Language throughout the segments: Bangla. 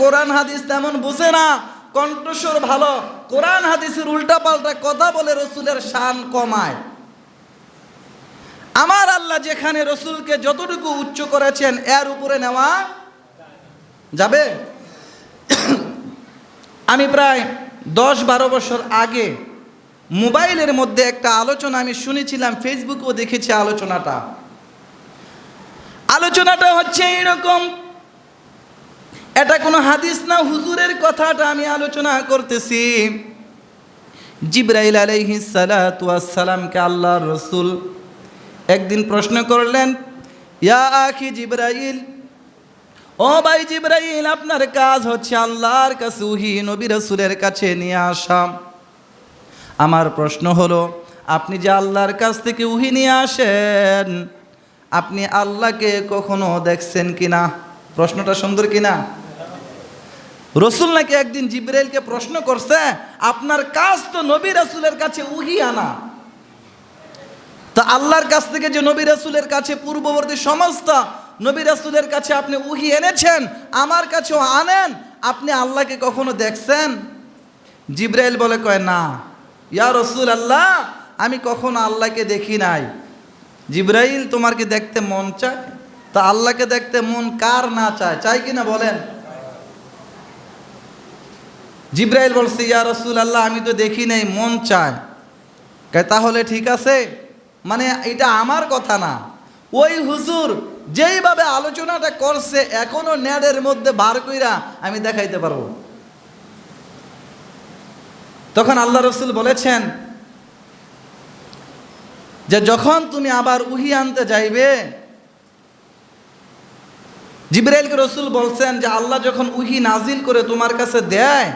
কোরআন হাদিস তেমন বুঝে না, কণ্ঠস্বর ভালো। কোরআন হাদিসের উল্টা পাল্টা কথা বলে রসুলের শান কমায়। আমার আল্লাহ যেখানে রসুলকে যতটুকু উচ্চ করেছেন, এর উপরে নেওয়া যাবে? আমি প্রায় দশ বারো বছর আগে মোবাইলের মধ্যে একটা আলোচনা আমি শুনেছিলাম, ফেসবুকেও দেখেছি আলোচনাটা। আলোচনাটা হচ্ছে এরকম এটা কোনো হাদিস না, হুজুরের কথাটা আমি আলোচনা করতেছি। জিব্রাইল আলাইহি সালামকে আল্লাহর রসুল একদিন প্রশ্ন করলেন, ইয়া আখি জিব্রাইল, ও ভাই জিব্রাইল, আপনার কাজ হচ্ছে আল্লাহর কাছে উহি নবী রসুলের কাছে নিয়ে আসা। আমার প্রশ্ন হলো, আপনি যে আল্লাহর কাছ থেকে উহি নিয়ে আসেন, আপনি আল্লাহকে কখনো দেখছেন কিনা? প্রশ্নটা সুন্দর কিনা? রসুল নাকি একদিন জিব্রাইলকে প্রশ্ন করছে, আপনার কাজ তো নবী রসুলের কাছে উহি আনা। তা আল্লাহর কাছ থেকে যে নবী রাসুলের কাছে পূর্ববর্তী সমস্ত নবী রাসুলের কাছে আপনি উহি এনেছেন, আমার কাছেও আনেন, আপনি আল্লাহকে কখনো দেখছেন? জিব্রাইল বলে, কয়, না। ইয়া রসুল আল্লাহ আমি কখনো আল্লাহকে দেখি নাই। জিব্রাইল, তোমার কি দেখতে মন চায়? তা আল্লাহকে দেখতে মন কার না চায়? চাই কি না বলেন? জিব্রাইল বলছে, ইয়া রসুল আল্লাহ আমি তো দেখি নাই, মন চায়। তাহলে ঠিক আছে। মানে এটা আমার কথা না। ওই হুজুর যেইভাবে আলোচনাটা করছে, এখনও ন্যাডের মধ্যে বার কইরা আমি দেখাইতে পারব। তখন আল্লাহ রসুল বলেছেন যে, যখন তুমি আবার উহি আনতে যাইবে, জিব্রাইলকে রসুল বলছেন যে, আল্লাহ যখন উহি নাজিল করে তোমার কাছে দেয়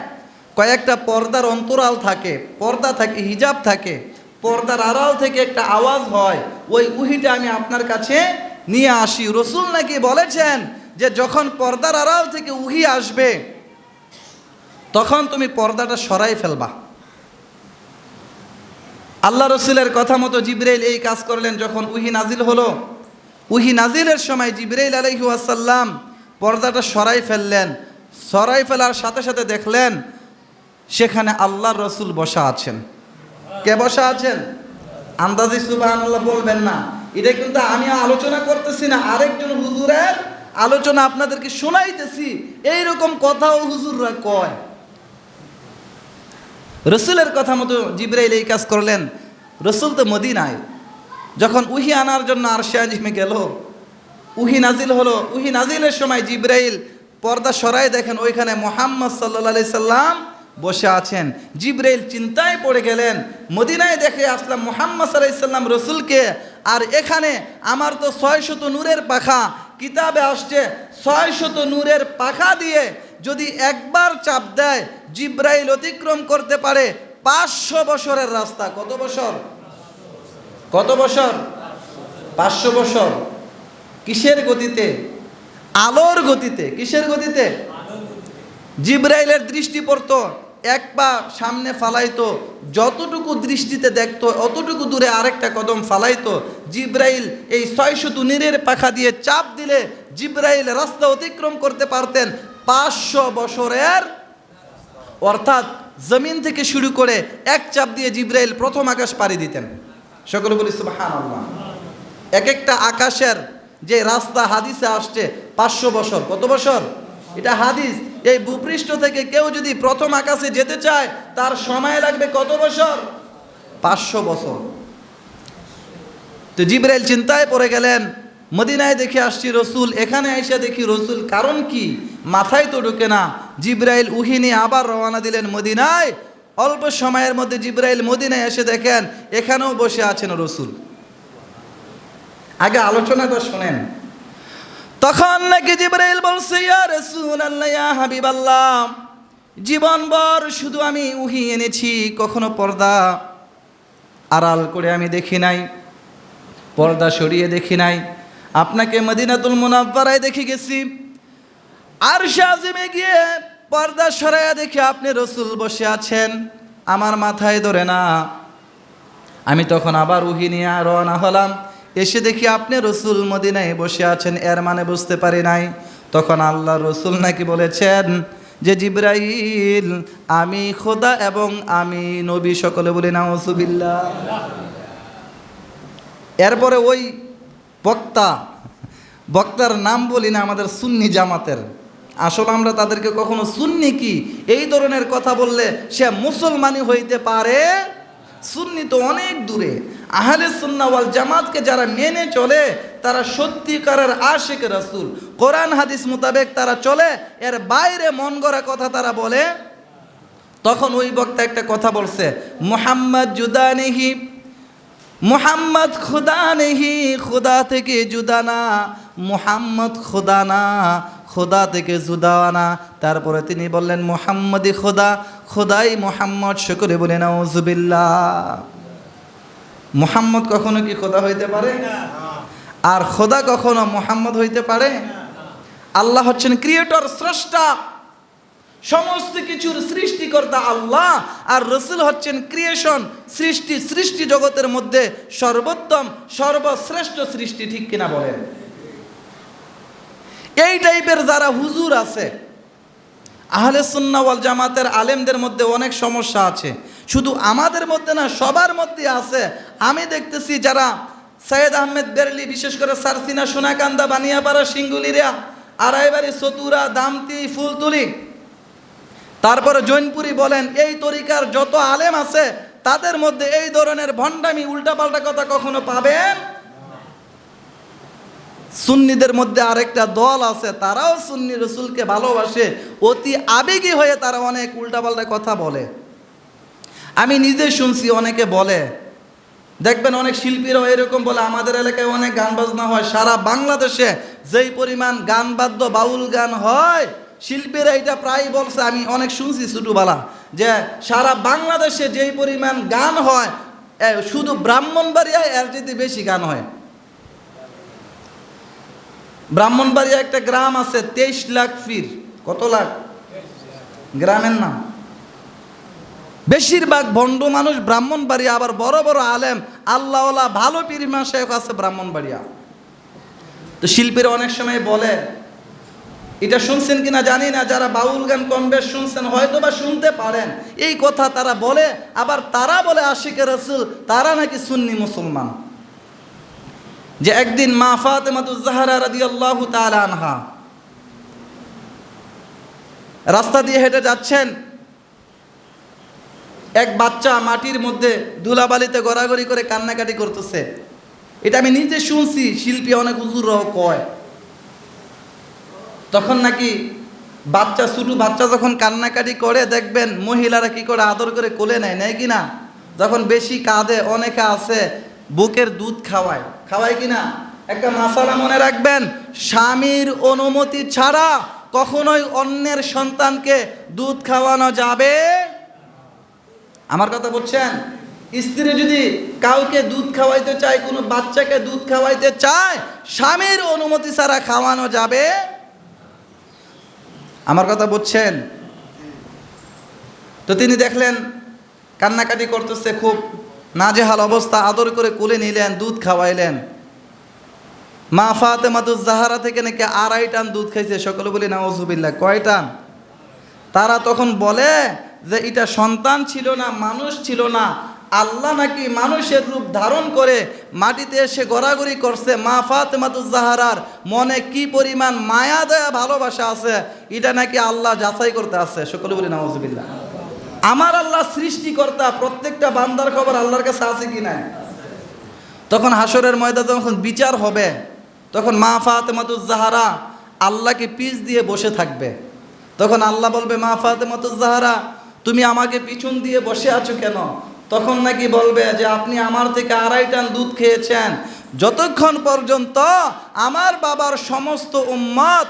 কয়েকটা পর্দার অন্তরাল থাকে, পর্দা থাকে, হিজাব থাকে, পর্দার আড়াল থেকে একটা আওয়াজ হয়, ওই উহিটা আমি আপনার কাছে নিয়ে আসি। রসুল নাকি বলেছেন যে যখন পর্দার আড়াল থেকে উহি আসবে, তখন তুমি পর্দাটা সরাই ফেলবা। আল্লাহ রসুলের কথা মতো জিব্রাইল এই কাজ করলেন যখন উহি নাজিল হলো। উহি নাজিলের সময় জিব্রাইল আলহি আসাল্লাম পর্দাটা সরাই ফেললেন, সরাই ফেলার সাথে সাথে দেখলেন সেখানে আল্লাহর রসুল বসা আছেন। কে বসা আছেন? আন্দাজি সুবাহ বলবেন না। এটা কিন্তু আমি আলোচনা করতেছি না। আরেকজন হুজুরের আলোচনা আপনাদেরকে শোনাইতেছি। এইরকম কথাও হুজুররা কয়। রসুলের কথা মতো জিব্রাইল এই কাজ করলেন। রসুল তো মদিনায়। যখন উহি আনার জন্য আর জিমে গেল, উহি নাজিল হলো। উহি নাজিলের সময় জিব্রাইল পর্দা সরাই দেখেন ওইখানে মোহাম্মদ সাল্লা সাল্লাম বসে আছেন। জিব্রাইল চিন্তায় পড়ে গেলেন মদিনায় দেখে আসলাম মোহাম্মদ সাল্লাম রসুলকে আর এখানে আমার তো ছয় শত নূরের পাখা কিতাবে আসছে ছয় শত নূরের পাখা দিয়ে যদি একবার চাপ দেয় জিব্রাইল অতিক্রম করতে পারে পাঁচশো বছরের রাস্তা। কত বছর? কত বছর? পাঁচশো বছর। কিসের গতিতে? আলোর গতিতে। কিসের গতিতে? জিব্রাইলের দৃষ্টি পড়তো এক পা সামনে ফালাইতো, যতটুকু দৃষ্টিতে দেখতো, অতটুকু দূরে আরেকটা কদম ফালাইতো। জিব্রাইল এই ছয়শত নীরের পাখা দিয়ে চাপ দিলে জিব্রাইল রাস্তা অতিক্রম করতে পারতেন পাঁচশো বছরের। অর্থাৎ জমিন থেকে শুরু করে এক চাপ দিয়ে জিব্রাইল প্রথম আকাশ পাড়ি দিতেন। সকলে বলি এক একটা আকাশের যে রাস্তা হাদিসে আসছে, পাঁচশো বছর। কত বছর? এটা হাদিস। এই ভূপৃষ্ঠ থেকে কেউ যদি প্রথম আকাশে যেতে চায়, তার সময় লাগবে কত বছর? পাঁচশো বছর। তো জিব্রাইল চিন্তায় পড়ে গেলেন, মদিনায় দেখে আসছি রসুল, এখানে এসে দেখি রসুল কারণ কি? মাথায় তো ঢুকে না। জিব্রাইল উহিনী আবার রওনা দিলেন মদিনায়। অল্প সময়ের মধ্যে জিব্রাইল মদিনায় এসে দেখেন, এখানেও বসে আছেন রসুল। আগে আলোচনাটা শোনেন। তখন নাকি জিব্রাইল বলছে, ইয়া রাসূলুল্লাহ, ইয়া হাবিবাল্লাহ জীবনভর শুধু আমি উহি এনেছি, কখনো পর্দা আড়াল করে আমি দেখি নাই, পর্দা সরিয়ে দেখি নাই। আপনাকে মদিনাতুল মুনাব্বারায় দেখে গেছি। আর শাজিমে গিয়ে পর্দা সরাইয়া দেখে আপনি রসুল বসে আছেন, আমার মাথায় ধরে না। আমি তখন আবার উহি নিয়ে রওনা হলাম। এসে দেখি আপনি রসুল মদিনায় বসে আছেন, এর মানে বুঝতে পারি নাই। তখন আল্লাহ রসুল নাকি বলেছেন যে, জিব্রাইল, আমি খোদা এবং আমি নবী সকলে বলি, নাউজুবিল্লাহ। এরপরে ওই বক্তা, বক্তার নাম বলি না, আমাদের সুন্নি জামাতের। আসলে আমরা তাদেরকে কখনো সুন্নি কি? এই ধরনের কথা বললে সে মুসলমানই হইতে পারে। সুন্নি তো অনেক দূরে। আহলে সুন্না ওয়াল জামাতকে যারা মেনে চলে, তারা সত্যিকারের আশিক রাসূল। কোরআন, হাদিস মোতাবেক তারা চলে, এর বাইরে মন গড়া কথা তারা বলে, তখন ওই বক্তা একটা কথা বলছে, মোহাম্মদ জুদা নেহি, মোহাম্মদ খুদা নেহি, খুদা থেকে জুদানা মোহাম্মদ খুদা না, খোদা থেকে জুদানা তারপরে তিনি বললেন, মোহাম্মদই খোদা, খোদাই মোহাম্মদ। শুকরে বলে, নাউজুবিল্লাহ। মোহাম্মদ কখনো কি খোদা হইতে পারে? আর খোদা কখনো মোহাম্মদ হইতে পারে? আল্লাহ হচ্ছেন ক্রিয়েটর স্রষ্টা। সমস্ত কিছুর সৃষ্টিকর্তা আল্লাহ। আর রসুল হচ্ছেন ক্রিয়েশন সৃষ্টি সৃষ্টি জগতের মধ্যে সর্বোত্তম সর্বশ্রেষ্ঠ সৃষ্টি ঠিক কিনা বলেন? এই টাইপের যারা হুজুর আছে আহলে সুন্না ওয়াল জামাতের আলেমদের মধ্যে অনেক সমস্যা আছে। শুধু আমাদের মধ্যে না, সবার মধ্যে আছে। আমি দেখতেছি যারা সৈয়দ আহমেদ বেরলি, বিশেষ করে সারসিনা সোনাকান্দা, বানিয়াপাড়া, সিঙ্গুলিরা, আড়াইবাড়ি সতুরা দামতি, ফুলতুলি। তারপরে জৈনপুরি বলেন, এই তরিকার যত আলেম আছে, তাদের মধ্যে এই ধরনের ভণ্ডামি, উল্টাপাল্টা কথা কখনো পাবেন? সুন্নিদের মধ্যে আরেকটা দল আছে, তারাও সুন্নি রসুলকে ভালোবাসে। অতি আবেগী হয়ে তারা অনেক উল্টাপাল্টা কথা বলে। আমি নিজে শুনছি, অনেকে বলে। দেখবেন অনেক শিল্পীরাও এরকম বলে, আমাদের এলাকায় অনেক গান বাজনা হয়, সারা বাংলাদেশে যেই পরিমাণ গান বাদ্য, বাউল গান হয়, শিল্পীরা এটা প্রায় বলছে। আমি অনেক শুনছি ছোটোবেলা, যে সারা বাংলাদেশে যেই পরিমাণ গান হয় শুধু ব্রাহ্মণবাড়িয়ায় এর যদি বেশি গান হয়। ব্রাহ্মণবাড়িয়া একটা গ্রাম আছে, তেইশ লাখ ফির কত লাখ? গ্রামের নাম। বেশিরভাগ ভণ্ড মানুষ ব্রাহ্মণবাড়িয়া, আবার বড় বড় আলেম, আল্লাহওয়ালা, ভালো পীরিমা শেখ আছে ব্রাহ্মণবাড়িয়া। তো শিল্পীরা অনেক সময় বলে, এটা শুনছেন কিনা জানি না, যারা বাউল গান কম বেশ শুনছেন হয়তো বা শুনতে পারেন। এই কথা তারা বলে, আবার তারা বলে, আশিকে রসুল, তারা নাকি সুন্নি মুসলমান। যে একদিন মা ফাতেমাতুজ জাহরা রাদিয়াল্লাহু তাআলা আনহা রাস্তা দিয়ে হেঁটে যাচ্ছেন এক বাচ্চা মাটির মধ্যে ধুলাবালিতে গড়াগড়ি করে কান্নাকাটি করতেছে। এটা আমি নিজে শুনছি, শিল্পী অনেক হুজুররাও কয়। তখন নাকি বাচ্চা, ছোটো বাচ্চা যখন কান্নাকাটি করে, দেখবেন মহিলারা কি করে আদর করে কোলে নেয় নেয় কি না? যখন বেশি কাঁদে, অনেকে আছে বুকের দুধ খাওয়ায়। খাওয়ায় কি না? একটা মাসালা মনে রাখবেন, স্বামীর অনুমতি ছাড়া কখনোই অন্যের সন্তানকে দুধ খাওয়ানো যাবে আমার কথা বলছেন? স্ত্রী যদি কাউকে দুধ খাওয়াইতে চায়, কোনো বাচ্চাকে দুধ খাওয়াইতে চায়, স্বামীর অনুমতি ছাড়া খাওয়ানো যাবে? আমার কথা বুঝছেন তো তিনি দেখলেন, কান্নাকাটি করতেছে খুব নাজেহাল অবস্থা, আদর করে কুলে নিলেন, দুধ খাওয়াইলেন। মা ফাতে জাহারা থেকে নাকি আড়াই টান দুধ খাইছে, সকলে বলি না ওজুবিল্লা কয় টান? তারা তখন বলে যে এটা সন্তান ছিল না, মানুষ ছিল না, আল্লাহ নাকি মানুষের রূপ ধারণ করে মাটিতে এসে গড়াগড়ি করছে। মা ফাতেমাতুজ জাহারার মনে কি পরিমাণ মায়া, দয়া, ভালোবাসা আছে? এটা নাকি আল্লাহ যাচাই করতে আছে। সকলে বলি, নাউজুবিল্লাহ। আমার আল্লাহ সৃষ্টিকর্তা, প্রত্যেকটা বান্দার খবর আল্লাহর কাছে আছে কি নাই? তখন হাসরের ময়দানে যখন বিচার হবে, তখন মা ফাতেমাতুজ জাহারা আল্লাহকে পিছ দিয়ে বসে থাকবে। তখন আল্লাহ বলবে, মা ফাতেমাতুজ জাহারা তুমি আমাকে পিছন দিয়ে বসে আছো কেন? তখন নাকি বলবে যে আপনি আমার থেকে আড়াই টান দুধ খেয়েছেন। যতক্ষণ পর্যন্ত আমার বাবার সমস্ত উম্মত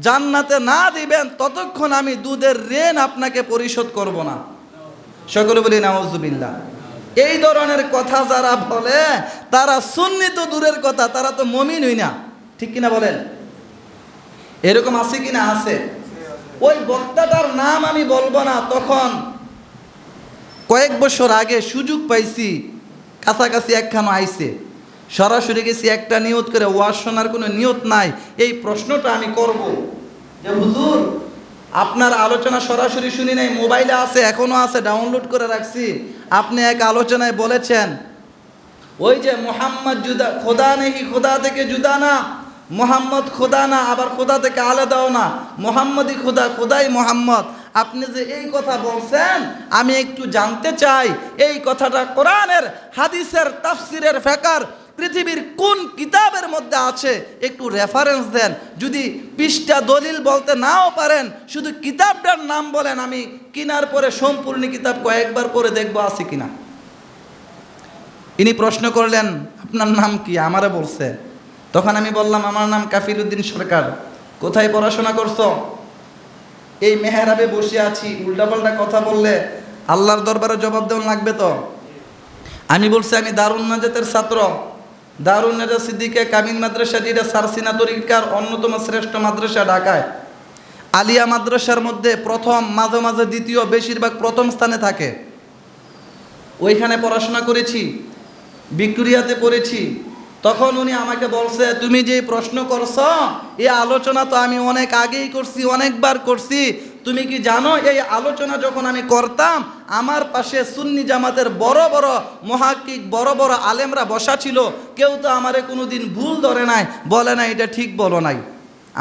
জান্নাতে না দিবেন, ততক্ষণ আমি দুধের ঋণ আপনাকে পরিশোধ করব না। সকলে বলি নাউজুবিল্লাহ এই ধরনের কথা যারা বলে, তারা সুন্নি তো দূরের কথা, তারা তো মমিনই না। ঠিক কিনা বলেন? এরকম আছে কিনা? আছে। ওই বক্তাটার নাম আমি বলব না। তখন কয়েক বছর আগে সুযোগ পাইছি, কাছাকাছি একখানো আইছে। সরাসরি গেছি একটা নিয়ত করে, ওয়াজ শোনার কোনো নিয়ত নাই। এই প্রশ্নটা আমি করব। যে হুজুর, আপনার আলোচনা সরাসরি শুনি নাই, মোবাইলে আছে, এখনও আছে, ডাউনলোড করে রাখছি। আপনি এক আলোচনায় বলেছেন, ওই যে মোহাম্মদ জুদা, খোদা নেহি খোদা থেকে জুদা না? মোহাম্মদ খোদা না, আবার খোদা থেকে আলাদাও না। মোহাম্মদই খোদা, খোদাই মোহাম্মদ। আপনি যে এই কথা বলছেন, আমি একটু জানতে চাই, এই কথাটা কোরআনের, হাদিসের, তাফসিরের ফেকার, পৃথিবীর কোন কিতাবের মধ্যে আছে? একটু রেফারেন্স দেন। যদি পৃষ্ঠা দলিল বলতে নাও পারেন, শুধু কিতাবটার নাম বলেন, আমি কিনার পরে সম্পূর্ণ কিতাব কয়েকবার পরে দেখব আছে কিনা। ইনি প্রশ্ন করলেন, আপনার নাম কি? আমারে বলছে। তখন আমি বললাম, আমার নাম কাফির উদ্দিন সরকার। কোথায় পড়াশোনা করছ? এই মেহরাবে বসে আছি। উল্টাপাল্টা কথা বললে আল্লাহর দরবারে জবাব দেওয়া লাগবে তো? আমি বলছি, আমি দারুণ নাজাতের ছাত্র। দারুণ নাজাত সিদ্দিকে কামিল মাদ্রাসা যেটা সারসিনা তরিকার অন্যতম শ্রেষ্ঠ মাদ্রাসা ঢাকায়। আলিয়া মাদ্রাসার মধ্যে প্রথম, মাঝে মাঝে দ্বিতীয়, বেশিরভাগ প্রথম স্থানে থাকে। ওইখানে পড়াশোনা করেছি, ভিক্টোরিয়াতে পড়েছি। তখন উনি আমাকে বলছে, তুমি যে প্রশ্ন করছ এই আলোচনা তো আমি অনেক আগেই করছি, অনেকবার করছি। তুমি কি জানো, এই আলোচনা যখন আমি করতাম, আমার পাশে সুন্নি জামাতের বড় বড় মহাকিক বড় বড় আলেমরা বসা ছিল। কেউ তো আমারে কোনো দিন ভুল ধরে নাই, বলে না এটা ঠিক বলো নাই।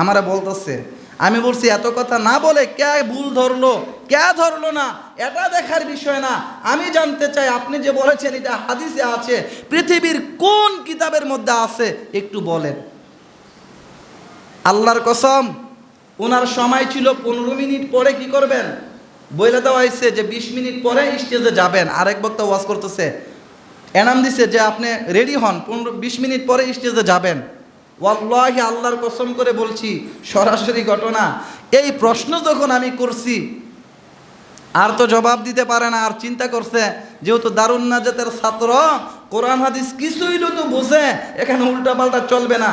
আমারা বলতেছে আমি বলছি, এত কথা না বলে কে ভুল ধরলো? কে ধরলো না? এটা দেখার বিষয় না। আমি জানতে চাই, আপনি যে বলেছেন, এটা হাদিসে আছে। পৃথিবীর কোন কিতাবের মধ্যে আছে? একটু বলেন। আল্লাহর কসম ওনার সময় ছিল পনেরো মিনিট পরে কি করবেন? বইলে দেওয়া হয়েছে যে বিশ মিনিট পরে স্টেজে যাবেন। আরেক বক্তা ওয়াজ করতেছে। এনাম দিছে যে আপনি রেডি হন, পনেরো, বিশ মিনিট পরে স্টেজে যাবেন। ওয়াল্লাহি আল্লাহর কসম করে বলছি, সরাসরি ঘটনা। এই প্রশ্ন যখন আমি করছি, আর তো জবাব দিতে পারে না, আর চিন্তা করছে, যেহেতু দারুণ নাজাতের ছাত্র, কোরআন হাদিস কিছুই তো বোঝে, এখানে উল্টাপাল্টা চলবে না।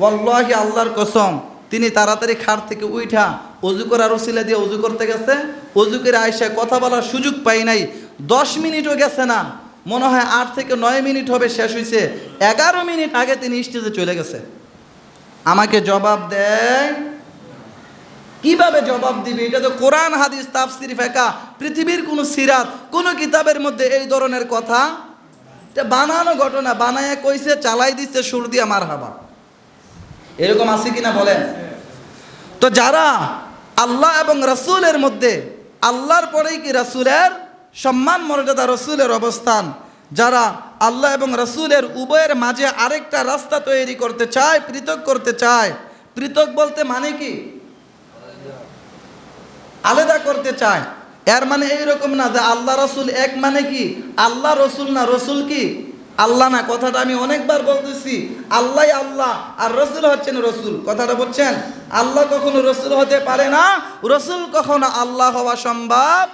ওয়াল্লাহি আল্লাহর কসম, তিনি তাড়াতাড়ি খাট থেকে উইঠা অজু করার ওসিলা দিয়ে অজু করতে গেছে। অজু করে আয়সা কথা বলার সুযোগ পাই নাই, দশ মিনিটও গেছে না। মনে হয় আট থেকে নয় মিনিট হবে, শেষ হয়েছে এগারো মিনিট আগে তিনি স্টেজে চলে গেছে। আমাকে জবাব দেয়, কীভাবে জবাব দিবে? এটা তো কোরআন, হাদিস, তাফসির ফেকা পৃথিবীর কোনো সিরাত, কোনো কিতাবের মধ্যে এই ধরনের কথা। এটা বানানো ঘটনা, বানায় কইছে, চালাই দিচ্ছে সুর দিয়ে মার হাবা এরকম আছে কিনা বলেন? তো যারা আল্লাহ এবং রসুলের মধ্যে, আল্লাহর পরেই কি রসুলের সম্মান মর্যাদা রসুলের অবস্থান, যারা আল্লাহ এবং রসুলের উভয়ের মাঝে আরেকটা রাস্তা তৈরি করতে চায়, পৃথক করতে চায়। পৃথক বলতে মানে কি? আলাদা করতে চায়। এর মানে এইরকম না যে আল্লাহ রসুল এক মানে কি? আল্লাহ রসুল না রসুল কি? আল্লাহ না, কথাটা আমি অনেকবার বলতেছি। আল্লাহ আল্লাহ, আর রসুল হচ্ছেন রসুল। কথাটা বলছেন আল্লাহ কখনো রসুল হতে পারে না, রসুল কখনো আল্লাহ হওয়া সম্ভব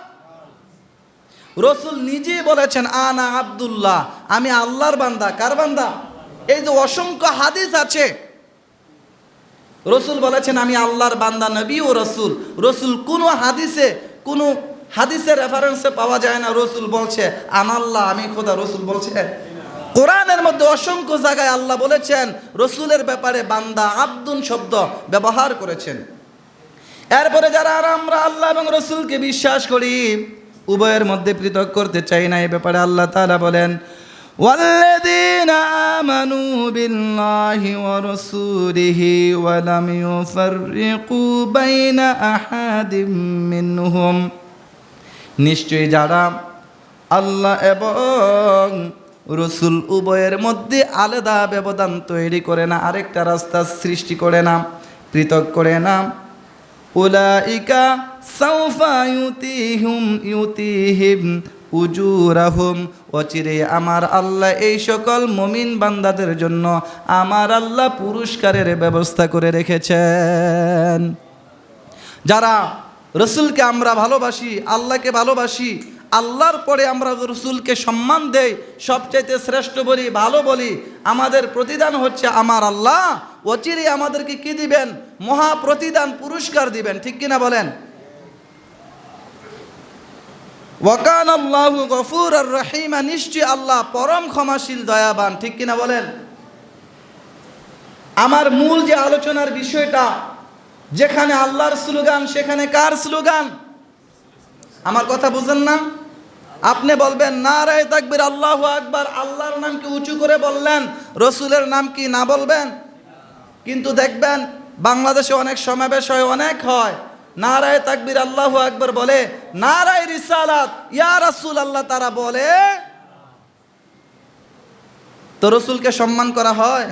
রসুল নিজেই বলেছেন, আনা আব্দুল্লাহ, আমি আল্লাহর বান্দা। কার বান্দা? এই যে অসংখ্য হাদিস আছে। রসুল বলেছেন, আমি আল্লাহর বান্দা, নবী ও রসুল। রসুল কোনো হাদিসে, কোনো হাদিসের রেফারেন্সে পাওয়া যায় না, রসুল বলছে আনাল্লাহ আমি খোদা। রসুল বলছে, কোরআনের মধ্যে অসংখ্য জায়গায় আল্লাহ বলেছেন, রসুলের ব্যাপারে বান্দা আব্দুন শব্দ ব্যবহার করেছেন। এরপরে যারা, আর আমরা আল্লাহ এবং রসুলকে বিশ্বাস করি উভয়ের মধ্যে পৃথক করতে চাই না এ ব্যাপারে আল্লাহ তাআলা বলেন والذين آمنوا بالله ورسوله ولم يفرقوا بين أحد منهم নিশ্চয়ই যারা আল্লাহ এবং রসুল উভয়ের মধ্যে আলাদা ব্যবধান তৈরি করে না আরেকটা রাস্তা সৃষ্টি করে না পৃথক করে না উলাইকা সাউফা ইউতিহুম, ইউতিহিম উজুরাহুম। অচিরে আমার আল্লাহ এই সকল মমিন বান্দাদের জন্য আমার আল্লাহ পুরস্কারের ব্যবস্থা করে রেখেছেন। যারা রসুলকে আমরা ভালোবাসি, আল্লাহকে ভালোবাসি, আল্লাহর পরে আমরা রসুলকে সম্মান দেই, সবচাইতে শ্রেষ্ঠ বলি, ভালো বলি, আমাদের প্রতিদান হচ্ছে আমার আল্লাহ। অচিরে আমাদেরকে কি দিবেন? মহা প্রতিদান পুরস্কার দিবেন, ঠিক কিনা বলেন? ওয়াকান আল্লাহু গফুর আর রহিমা নিশ্চয় আল্লাহ পরম ক্ষমাশীল, দয়াবান, ঠিক কিনা বলেন? আমার মূল যে আলোচনার বিষয়টা, যেখানে আল্লাহর স্লোগান, সেখানে কার স্লোগান? আমার কথা বুঝেন না? আপনি বলবেন না রায় তাকবির, আল্লাহ আকবার। আল্লাহর নাম কি উঁচু করে বললেন, রসুলের নাম কি না বলবেন? কিন্তু দেখবেন, বাংলাদেশে অনেক সমাবেশ হয়, অনেক হয়। নারায় তাকবির আল্লাহ আকবার বলে, নারায় রিসালাত, ইয়া রাসূল আল্লাহ তারা বলে, তো রসুলকে সম্মান করা হয়?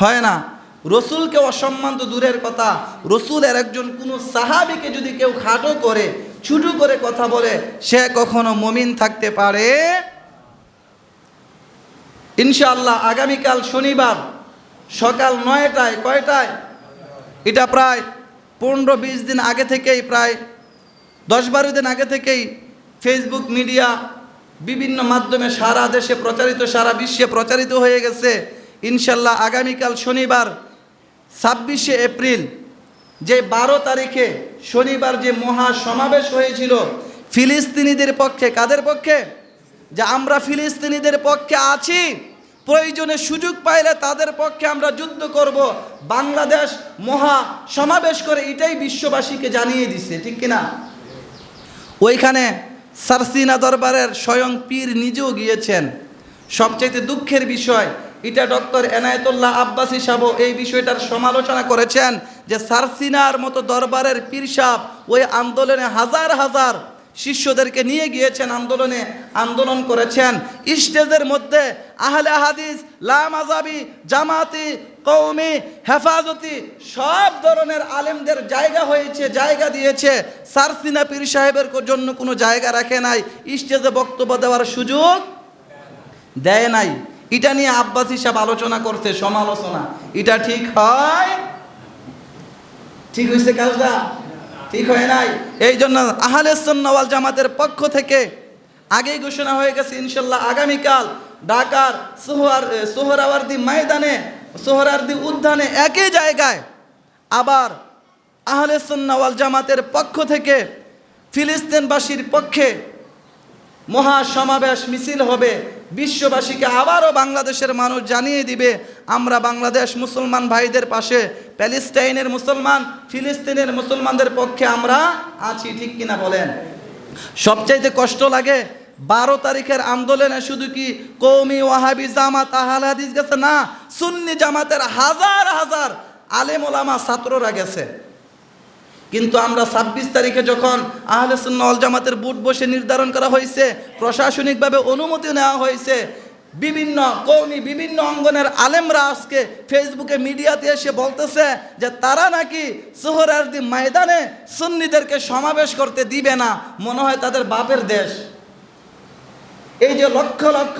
হয় না। রসুলকে অসম্মান তো দূরের কথা। রসুলের একজন কোনো সাহাবিকে যদি কেউ খাটো করে, ছুটু করে কথা বলে, সে কখনো মমিন থাকতে পারে? ইনশাআল্লাহ আগামীকাল শনিবার সকাল নয়টায়, কয়টায়? এটা প্রায় পনেরো বিশ দিন আগে থেকেই, প্রায় দশ বারো দিন আগে থেকেই ফেসবুক মিডিয়া বিভিন্ন মাধ্যমে সারা দেশে প্রচারিত, সারা বিশ্বে প্রচারিত হয়ে গেছে। ইনশাল্লাহ আগামীকাল শনিবার, ছাব্বিশে এপ্রিল, যে বারো তারিখে শনিবার যে মহা সমাবেশ হয়েছিল, ফিলিস্তিনিদের পক্ষে, কাদের পক্ষে? যে আমরা ফিলিস্তিনিদের পক্ষে আছি। প্রয়োজনে সুযোগ পাইলে তাদের পক্ষে আমরা যুদ্ধ করব। বাংলাদেশ মহা সমাবেশ করে এটাই বিশ্ববাসীকে জানিয়ে দিছে, ঠিক কিনা? ওইখানে সারসিনা দরবারের স্বয়ং পীর নিজেও গিয়েছেন। সবচাইতে দুঃখের বিষয়, এটা ডক্টর এনায়েতুল্লাহ আব্বাসী সাহেব এই বিষয়টার সমালোচনা করেছেন যে সারসিনার মতো দরবারের পীর সাহ ওই আন্দোলনে হাজার হাজার শিষ্যদেরকে নিয়ে গিয়েছেন আন্দোলনে, আন্দোলন করেছেন। স্টেজের মধ্যে আহলে হাদিস লামাজাবি জামাতি কৌমি হেফাজতি সব ধরনের আলেমদের জায়গা হয়েছে, জায়গা দিয়েছে। সারসিনা পীর সাহেবের জন্য কোনো জায়গা রাখে নাই। স্টেজে বক্তব্য দেওয়ার সুযোগ দেয় নাই। এটা নিয়ে আব্বাস হিসাব আলোচনা করছে, সমালোচনা। এটা ঠিক হয়? ঠিক হয়েছে কাজটা? ঠিক হয় নাই? এই জন্য আহলে সন্নওয়াল জামাতের পক্ষ থেকে আগেই ঘোষণা হয়ে গেছে ইনশাল্লাহ আগামীকাল ঢাকার সোহরার সোহরাওয়ার্দি ময়দানে সোহরার্দি উদ্যানে একই জায়গায় আবার আহলে সন্নওয়াল জামাতের পক্ষ থেকে ফিলিস্তিনবাসীর পক্ষে মহা সমাবেশ মিছিল হবে। বিশ্ববাসীকে আবারও বাংলাদেশের মানুষ জানিয়ে দিবে, আমরা বাংলাদেশ মুসলমান ভাইদের পাশে প্যালেস্টাইনের মুসলমান, ফিলিস্তিনের মুসলমানদের পক্ষে আমরা আছি, ঠিক কিনা বলেন? সবচাইতে কষ্ট লাগে বারো তারিখের আন্দোলনে শুধু কি কৌমি ওয়াহাবি জামাত আহাল হাদিস গেছে? না, সুন্নি জামাতের হাজার হাজার আলেম ওলামা ছাত্ররা গেছে। কিন্তু আমরা ছাব্বিশ তারিখে যখন আহলে সুন্নাল জামাতের বুট বসে নির্ধারণ করা হয়েছে, প্রশাসনিকভাবে অনুমতি নেওয়া হয়েছে বিভিন্ন কৌমি, বিভিন্ন অঙ্গনের আলেমরা আজকে ফেসবুকে মিডিয়াতে এসে বলতেছে যে তারা নাকি সোহরার্দি ময়দানে সুন্নিদেরকে সমাবেশ করতে দিবে না, মনে হয় তাদের বাপের দেশ। এই যে লক্ষ লক্ষ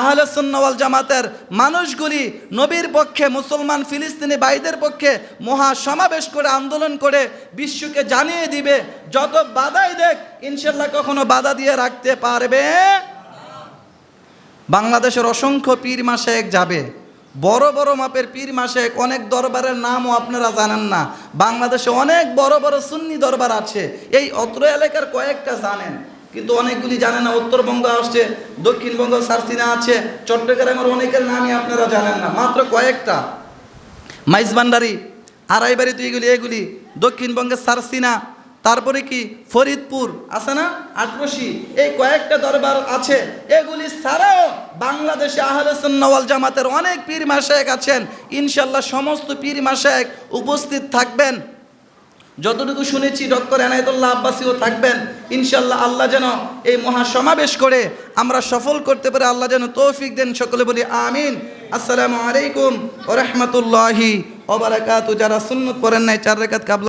আহলে সুন্নাওয়াল জামাতের মানুষগুলি নবীর পক্ষে মুসলমান, ফিলিস্তিনি ভাইদের পক্ষে মহা সমাবেশ করে, আন্দোলন করে বিশ্বকে জানিয়ে দিবে, যত বাধাই দেখ, ইনশাল্লাহ কখনো বাধা দিয়ে রাখতে পারবে। বাংলাদেশের অসংখ্য পীর মাসেক যাবে। বড় বড় মাপের পীর মাসেক অনেক দরবারের নামও আপনারা জানেন না। বাংলাদেশে অনেক বড় বড় সুন্নি দরবার আছে। এই অত্র এলাকার কয়েকটা জানেন। কিন্তু অনেকগুলি জানে না। উত্তরবঙ্গ আসছে, দক্ষিণবঙ্গ সারসিনা আছে, চট্টগ্রামের অনেকের নামই আপনারা জানেন না। মাত্র কয়েকটা। মাইজবান্ডারি, আড়াইবাড়ি তো এগুলি এগুলি। দক্ষিণবঙ্গের সারসিনা তারপরে কি ফরিদপুর আছে না? আটরশি। এই কয়েকটা দরবার আছে। এগুলি ছাড়াও বাংলাদেশে আহলেসন নওয়াল জামাতের অনেক পীর মাসায়েক আছেন। ইনশাল্লাহ সমস্ত পীর মাসায়েক উপস্থিত থাকবেন। যতটুকু শুনেছি ডক্টর এনায়তুল্লাহ আব্বাসীও থাকবেন। ইনশাল্লাহ আল্লাহ যেন এই মহা সমাবেশ করে আমরা সফল করতে পারে। আল্লাহ যেন তৌফিক দেন সকলে বলি আমিন। আসসালামু আলাইকুম ও রহমতুল্লাহি ওবরাকাতু যারা সুন্নত পড়েন নাই, চার রেখাত কাবলা